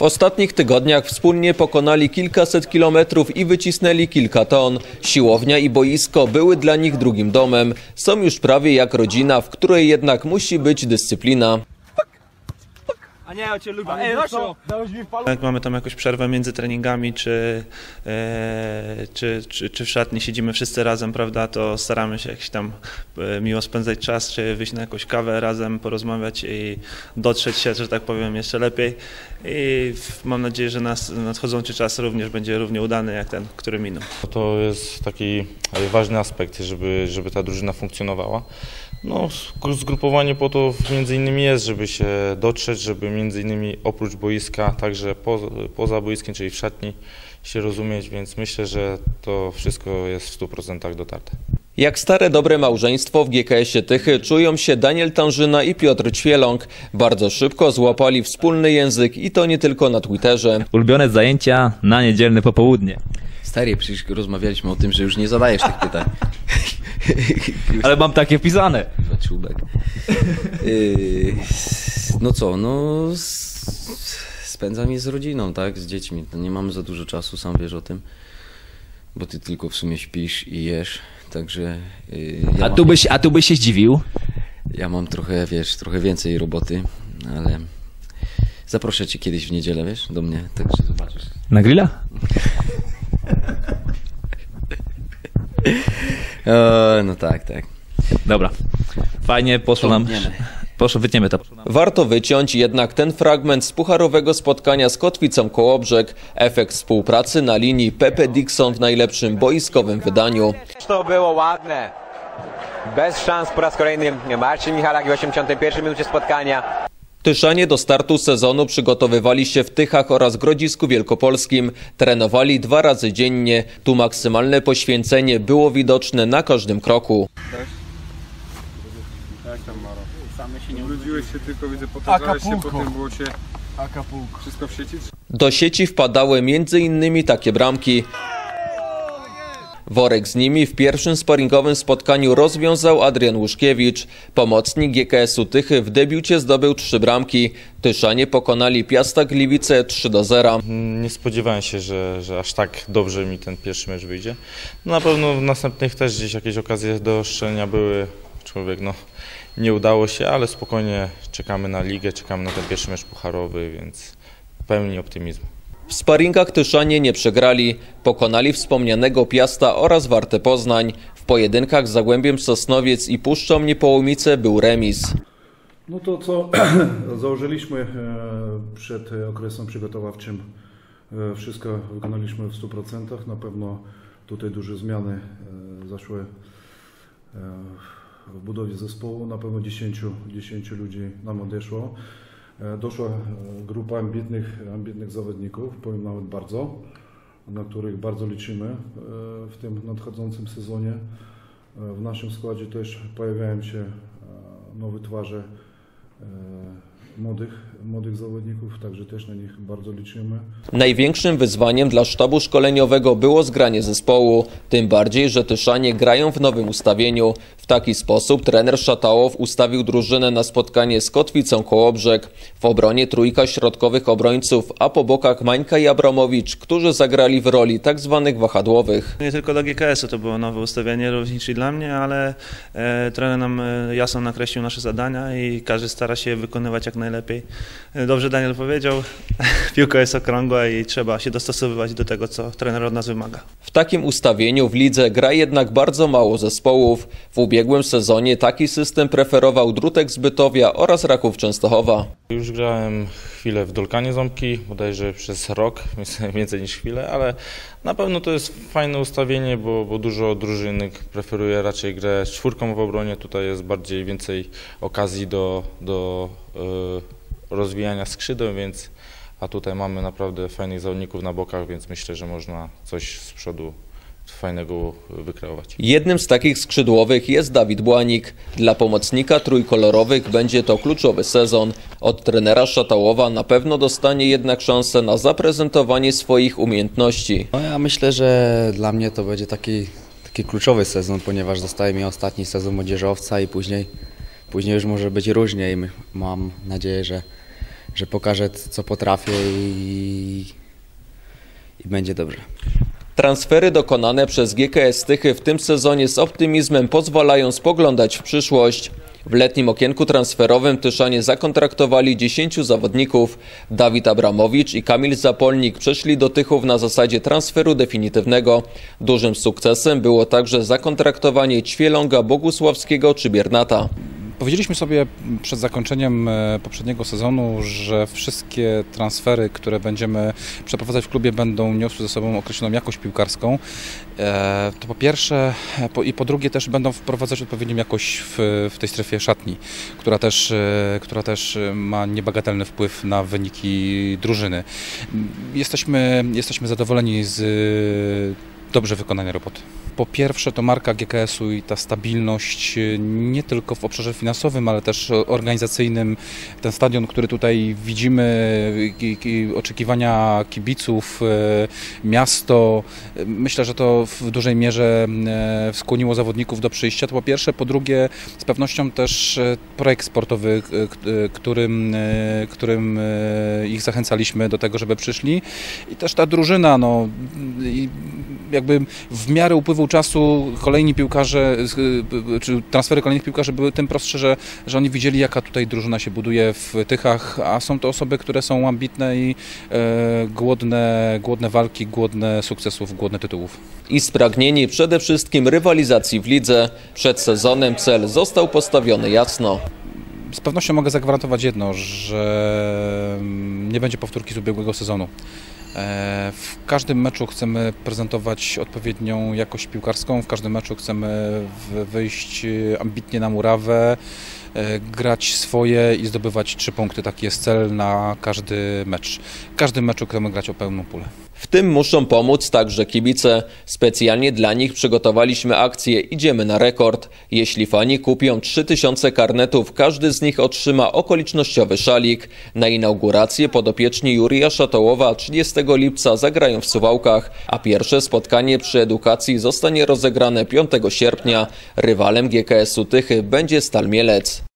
W ostatnich tygodniach wspólnie pokonali kilkaset kilometrów i wycisnęli kilka ton. Siłownia i boisko były dla nich drugim domem. Są już prawie jak rodzina, w której jednak musi być dyscyplina. A nie, ja cię lubię. Ej. Jak mamy tam jakąś przerwę między treningami, czy, e, czy, czy, czy w szatni siedzimy wszyscy razem, prawda, to staramy się jakiś tam e, miło spędzać czas, czy wyjść na jakąś kawę razem, porozmawiać i dotrzeć się, że tak powiem, jeszcze lepiej. I mam nadzieję, że nas, nadchodzący czas również będzie równie udany jak ten, który minął. To jest taki e, ważny aspekt, żeby, żeby ta drużyna funkcjonowała. No, zgru- zgrupowanie po to między innymi jest, żeby się dotrzeć, żeby między innymi oprócz boiska, także poza, poza boiskiem, czyli w szatni się rozumieć, więc myślę, że to wszystko jest w 100% dotarte. Jak stare dobre małżeństwo w GKS-ie Tychy czują się Daniel Tanżyna i Piotr Ćwieląg. Bardzo szybko złapali wspólny język i to nie tylko na Twitterze. Ulubione zajęcia na niedzielne popołudnie. Stary, przecież rozmawialiśmy o tym, że już nie zadajesz tych pytań. Ale mam takie wpisane. Czubek. No co, no... Spędzam je z rodziną, tak? Z dziećmi. No nie mamy za dużo czasu, sam wiesz o tym. Bo ty tylko w sumie śpisz i jesz, także... Yy, ja, A mam, tu byś, a tu byś się zdziwił. ja mam trochę, wiesz, trochę więcej roboty, ale... Zaproszę cię kiedyś w niedzielę, wiesz, do mnie, także zobaczysz. Na grilla? E, no tak, tak. Dobra. Fajnie, poszło nam... Wytniemy to. Warto wyciąć jednak ten fragment z pucharowego spotkania z Kotwicą Kołobrzeg. Efekt współpracy na linii Pepe Dixon w najlepszym boiskowym wydaniu. To było ładne. Bez szans po raz kolejny Marcin Michalak w 81 minucie spotkania. Tyszanie do startu sezonu przygotowywali się w Tychach oraz Grodzisku Wielkopolskim. Trenowali dwa razy dziennie. Tu maksymalne poświęcenie było widoczne na każdym kroku. Urodziłeś się tylko, widzę, potarzałeś się, potem było cię wszystko w sieci? Do sieci wpadały m.in. takie bramki. Worek z nimi w pierwszym sparingowym spotkaniu rozwiązał Adrian Łuszkiewicz. Pomocnik GKS-u Tychy w debiucie zdobył trzy bramki. Tyszanie pokonali Piasta Gliwice 3 do 0. Nie spodziewałem się, że, że aż tak dobrze mi ten pierwszy mecz wyjdzie. No na pewno w następnych też gdzieś jakieś okazje do ostrzelenia były. Człowiek no nie udało się, ale spokojnie czekamy na ligę, czekamy na ten pierwszy mecz pucharowy, więc w pełni optymizmu. W sparingach Tyszanie nie przegrali. Pokonali wspomnianego Piasta oraz Warte Poznań. W pojedynkach z Zagłębiem Sosnowiec i Puszczą Niepołomice był remis. No to co założyliśmy e, przed okresem przygotowawczym, e, wszystko wykonaliśmy w 100%. Na pewno tutaj duże zmiany e, zaszły w budowie zespołu. Na pewno 10, 10 ludzi nam odeszło. E, Doszła e, grupa ambitnych, ambitnych zawodników, powiem nawet bardzo, na których bardzo liczymy e, w tym nadchodzącym sezonie. W naszym składzie też pojawiają się nowe twarze młodych, młodych zawodników, także też na nich bardzo liczymy. Największym wyzwaniem dla sztabu szkoleniowego było zgranie zespołu, tym bardziej, że Tyszanie grają w nowym ustawieniu. W taki sposób trener Szatałow ustawił drużynę na spotkanie z Kotwicą Kołobrzeg. W obronie trójka środkowych obrońców, a po bokach Mańka i Abramowicz, którzy zagrali w roli tak zwanych wahadłowych. Nie tylko do GKS-u to było nowe ustawienie, również i dla mnie, ale e, trener nam e, jasno nakreślił nasze zadania i każdy stara się je wykonywać jak najlepiej. E, dobrze Daniel powiedział, piłka jest okrągła i trzeba się dostosowywać do tego, co trener od nas wymaga. W takim ustawieniu w lidze gra jednak bardzo mało zespołów. W ubiegłym sezonie taki system preferował Drutek z Bytowia oraz Raków Częstochowa. Już grałem chwilę w Dolkanie Ząbki, bodajże przez rok, więc więcej niż chwilę, ale na pewno to jest fajne ustawienie, bo, bo dużo drużyny preferuje raczej grę z czwórką w obronie. Tutaj jest bardziej więcej okazji do, do e, rozwijania skrzydeł, więc a tutaj mamy naprawdę fajnych zawodników na bokach, więc myślę, że można coś z przodu fajnego wykreować. Jednym z takich skrzydłowych jest Dawid Błanik. Dla pomocnika trójkolorowych będzie to kluczowy sezon. Od trenera Szatałowa na pewno dostanie jednak szansę na zaprezentowanie swoich umiejętności. No ja myślę, że dla mnie to będzie taki, taki kluczowy sezon, ponieważ zostaje mi ostatni sezon młodzieżowca i później, później już może być różnie i mam nadzieję, że, że pokażę co potrafię i, i będzie dobrze. Transfery dokonane przez GKS Tychy w tym sezonie z optymizmem pozwalają spoglądać w przyszłość. W letnim okienku transferowym Tyszanie zakontraktowali 10 zawodników. Dawid Abramowicz i Kamil Zapolnik przeszli do Tychów na zasadzie transferu definitywnego. Dużym sukcesem było także zakontraktowanie Ćwieląga Bogusławskiego czy Biernata. Powiedzieliśmy sobie przed zakończeniem e, poprzedniego sezonu, że wszystkie transfery, które będziemy przeprowadzać w klubie, będą niosły ze sobą określoną jakość piłkarską. E, to po pierwsze i po drugie też będą wprowadzać odpowiednią jakość w, w tej strefie szatni, która też, e, która też ma niebagatelny wpływ na wyniki drużyny. Jesteśmy, jesteśmy zadowoleni z dobrze wykonanej roboty. Po pierwsze to marka GKS-u i ta stabilność e, nie tylko w obszarze finansowym, ale też organizacyjnym. Ten stadion, który tutaj widzimy, oczekiwania kibiców, e, miasto, myślę, że to w dużej mierze skłoniło zawodników do przyjścia. To po pierwsze. Po drugie z pewnością też projekt sportowy, którym, którym ich zachęcaliśmy do tego, żeby przyszli. I też ta drużyna, no, jakby w miarę upływu czasu kolejni piłkarze, czy transfery kolejnych piłkarzy były tym prostsze, że, że oni widzieli, jaka tutaj drużyna się buduje w Tychach, a są to osoby, które są ambitne i e, głodne, głodne walki, głodne sukcesów, głodne tytułów. I spragnieni przede wszystkim rywalizacji w lidze. Przed sezonem cel został postawiony jasno. Z pewnością mogę zagwarantować jedno, że nie będzie powtórki z ubiegłego sezonu. E, w każdym meczu chcemy prezentować odpowiednią jakość piłkarską, w każdym meczu chcemy wyjść ambitnie na murawę, e, grać swoje i zdobywać trzy punkty. Taki jest cel na każdy mecz. W każdym meczu chcemy grać o pełną pulę. W tym muszą pomóc także kibice. Specjalnie dla nich przygotowaliśmy akcję Idziemy na rekord. Jeśli fani kupią 3000 karnetów, każdy z nich otrzyma okolicznościowy szalik. Na inaugurację podopieczni Jurija Szatołowa 30 lipca zagrają w Suwałkach, a pierwsze spotkanie przy edukacji zostanie rozegrane 5 sierpnia. Rywalem GKS-u Tychy będzie Stal Mielec.